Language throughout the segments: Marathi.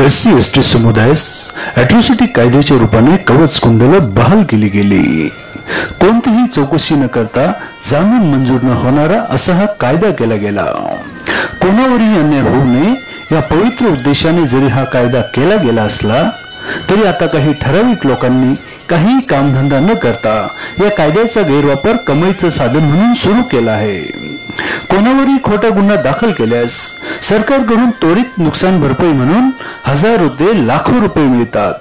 एस सी एस टी समुदायास अॅट्रॉसिटी कायद्याच्या रूपाने कवच कुंडला बहाल केली गेली. कोणतीही चौकशी न करता जामीन मंजूर न होणारा असा हा कायदा केला गेला. कोणावरही अन्याय होऊ नये या पवित्र उद्देशाने जरी हा कायदा केला गेला असला तरी आता काही ठराविक लोकांनी काही कामधंदा न करता या कायद्याचा गैरवापर कमाईचं साधन म्हणून सुरू केला आहे. कोणावरही खोटा गुन्हा दाखल केल्यास सरकारकडून त्वरित नुकसान भरपाई म्हणून हजारो ते लाखो रुपये मिळतात.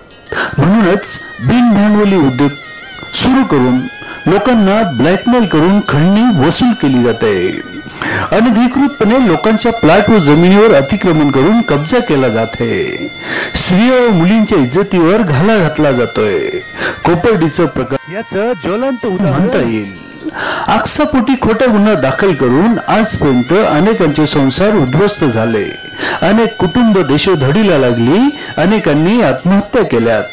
म्हणूनच बिनभांडवली उद्योग सुरू करून लोकांना ब्लॅकमेल करून खंडणी वसूल केली जाते. अनधिकृतपणे लोकांच्या प्लॉट व जमिनीवर अतिक्रमण करून कब्जा केला जाते. स्त्रिया व मुलींच्या इज्जतीवर घाला घातला जातोय. कोपर्डीचं प्रकार याच ज्वलंत उदाहरण म्हणता येईल. आक्षापोटी खोटे गुन्हा दाखल करून आजपर्यंत अनेकांचे संसार उद्ध्वस्त झाले. अनेक कुटुंब देशोधडीला लागली अनेकांनी आत्महत्या केल्यात.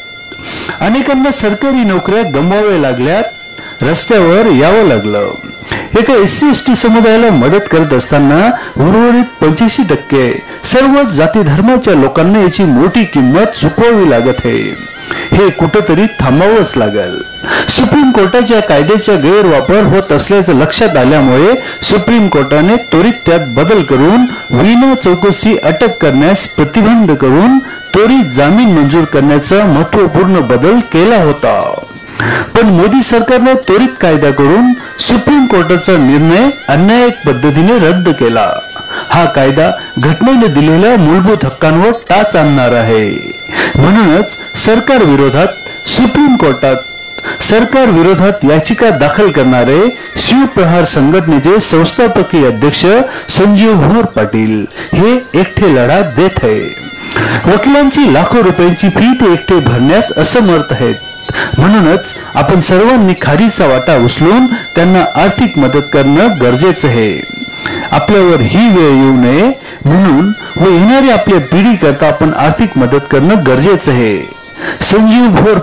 अनेकांना सरकारी नोकऱ्या गमवाव्या लागल्यात रस्त्यावर यावं लागलं. एका एस सी एस टी समुदायाला मदत करत असताना उर्वरित पंच्याऐंशी टक्के सर्व जाती धर्माच्या लोकांना याची मोठी किंमत चुकवावी लागत आहे. हे कुठंतरी थांबावंच लागेल. सुप्रीम कोर्टाच्या कायद्याचा गैरवापर होत असल्याचं लक्षात आल्यामुळे सुप्रीम कोर्टाने त्वरित त्यात बदल करून विना चौकशी अटक करण्यास प्रतिबंध करून त्वरित जामीन मंजूर करण्याचा महत्त्वपूर्ण बदल केला होता. पण मोदी सरकारने त्वरित कायदा करून सुप्रीम कोर्टाचा निर्णय अन्यायिक पद्धतीने रद्द केला. हा कायदा घटनेने दिलेल्या मूलभूत हक्कांवर टाच आणणार आहे. म्हणूनच सरकार विरोधात सुप्रीम कोर्टात सरकार विरोधात याचिका दाखल करणारे शिवप्रहार संघटनेचे संस्थापकीय अध्यक्ष संजीव भोर पाटील हे एकटे लढा देत आहे. वकिलांची लाखो रुपयांची फी ते एकटे भरण्यास असमर्थ आहेत. म्हणूनच आपण सर्वांनी खारीचा वाटा उचलून त्यांना आर्थिक मदत करणं गरजेचं आहे. आपल्यावर ही वेळ येऊ नये म्हणून व येणाऱ्या आपल्या पिढी करता आपण आर्थिक मदत करणं गरजेचं आहे. संजीव भोर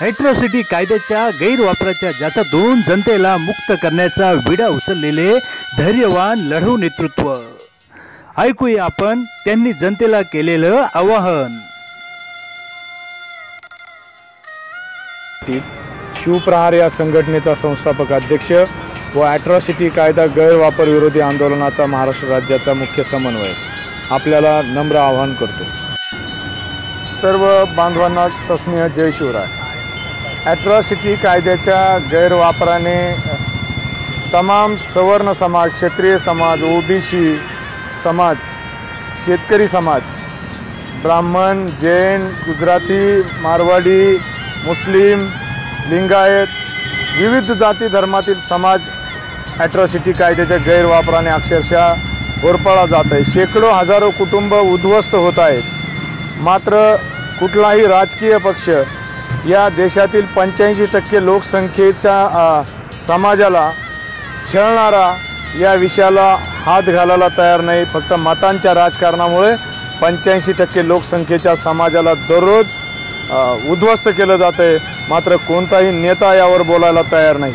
हेट्रोसिटी कायद्याच्या गैरवापराच्या ज्याचा दोन जनतेला मुक्त करण्याचा विडा उचललेले धैर्यवान लढू नेतृत्व. ऐकूया आपण त्यांनी जनतेला केलेलं आवाहन. शिवप्रहार या संघटनेचा संस्थापक अध्यक्ष व ॲट्रॉसिटी कायदा गैरवापर विरोधी आंदोलनाचा महाराष्ट्र राज्याचा मुख्य समन्वय. आपल्याला नम्र आवाहन करतो. सर्व बांधवांना सस्नेह जय शिवराय. ॲट्रॉसिटी कायद्याच्या गैरवापराने तमाम सवर्ण समाज क्षेत्रीय समाज ओबीसी समाज शेतकरी समाज ब्राह्मण जैन गुजराती मारवाडी मुस्लिम लिंगायत विविध जाती धर्मातील समाज ॲट्रॉसिटी कायद्याच्या गैरवापराने अक्षरशः होरपाळा जात आहे. शेकडो हजारो कुटुंब उद्ध्वस्त होत आहेत. मात्र कुठलाही राजकीय पक्ष या देशातील पंच्याऐंशी टक्के लोकसंख्येच्या समाजाला छळणारा या विषयाला हात घालायला तयार नाही. फक्त मतांच्या राजकारणामुळे पंच्याऐंशी टक्के लोकसंख्येच्या समाजाला दररोज उद्ध्वस्त केलं जातं आहे मात्र कोणताही नेता यावर बोलायला तयार नाही.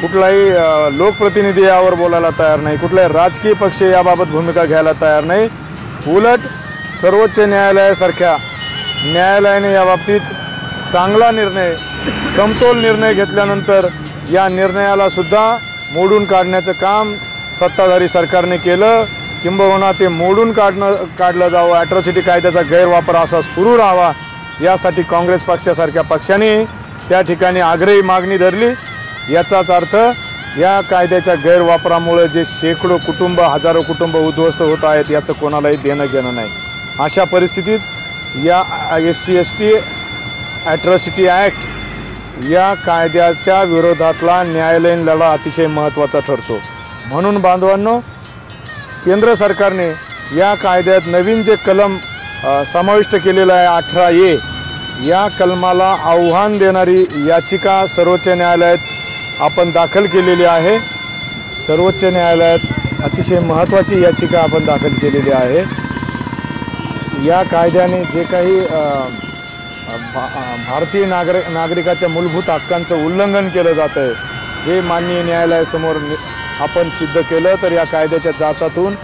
कुठलाही लोकप्रतिनिधी यावर बोलायला तयार नाही. कुठलाही राजकीय पक्ष याबाबत भूमिका घ्यायला तयार नाही. उलट सर्वोच्च न्यायालयासारख्या न्यायालयाने याबाबतीत चांगला निर्णय समतोल निर्णय घेतल्यानंतर या निर्णयाला सुद्धा मोडून काढण्याचं काम सत्ताधारी सरकारने केलं. किंबहुना ते मोडून काढणं काढलं जावं. ॲट्रॉसिटी कायद्याचा गैरवापर असा सुरू राहावा. यासाठी काँग्रेस पक्षासारख्या पक्षाने त्या ठिकाणी आग्रही मागणी धरली. याचाच अर्थ या कायद्याच्या गैरवापरामुळे जे शेकडो कुटुंब हजारो कुटुंब उद्ध्वस्त होत आहेत याचं कोणालाही देणं घेणं नाही. अशा परिस्थितीत या S C S T atrocity act या कायद्याच्या विरोधातला न्यायालयीन लढा अतिशय महत्त्वाचा ठरतो. म्हणून बांधवांनो केंद्र सरकारने या कायद्यात नवीन जे कलम समाविष्ट केलेलं आहे अठरा ए. या कलमाला आव्हान देणारी याचिका सर्वोच्च न्यायालयात आपण दाखल केलेली आहे. सर्वोच्च न्यायालयात अतिशय महत्त्वाची याचिका आपण दाखल केलेली आहे. या कायद्याने जे काही भा भारतीय नागरिक नागरिकाच्या मूलभूत हक्कांचं उल्लंघन केलं जातं आहे हे माननीय न्यायालयासमोर आपण सिद्ध केलं तर या कायद्याच्या जाचातून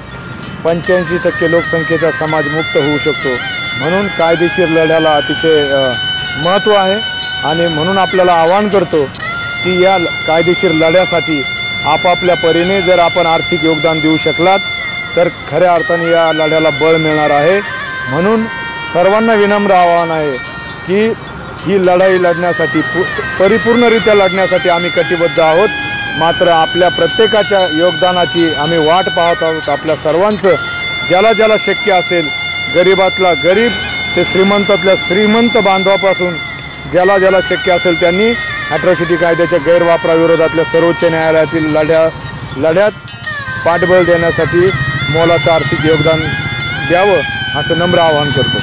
पंच्याऐंशी टक्के लोकसंख्येचा समाज मुक्त होऊ शकतो. म्हणून कायदेशीर लढ्याला अतिशय महत्त्व आहे. आणि म्हणून आपल्याला आवाहन करतो की या ल- कायदेशीर लढ्यासाठी आपापल्या परीने जर आपण आर्थिक योगदान देऊ शकलात तर खऱ्या अर्थाने या लढ्याला बळ मिळणार आहे. म्हणून सर्वांना विनम्र आवाहन आहे की ही लढाई लढण्यासाठी पु परिपूर्णरित्या लढण्यासाठी आम्ही कटिबद्ध आहोत. मात्र आपल्या प्रत्येकाच्या योगदानाची आम्ही वाट पाहत आहोत. आपल्या सर्वांचं ज्याला ज्याला शक्य असेल गरिबातला गरीब ते श्रीमंतातल्या श्रीमंत बांधवापासून ज्याला ज्याला शक्य असेल त्यांनी ॲट्रॉसिटी कायद्याच्या गैरवापराविरोधातल्या सर्वोच्च न्यायालयातील लढ्या लढ्यात पाठबळ देण्यासाठी मोलाचं आर्थिक योगदान द्यावं असं नम्र आवाहन करतो.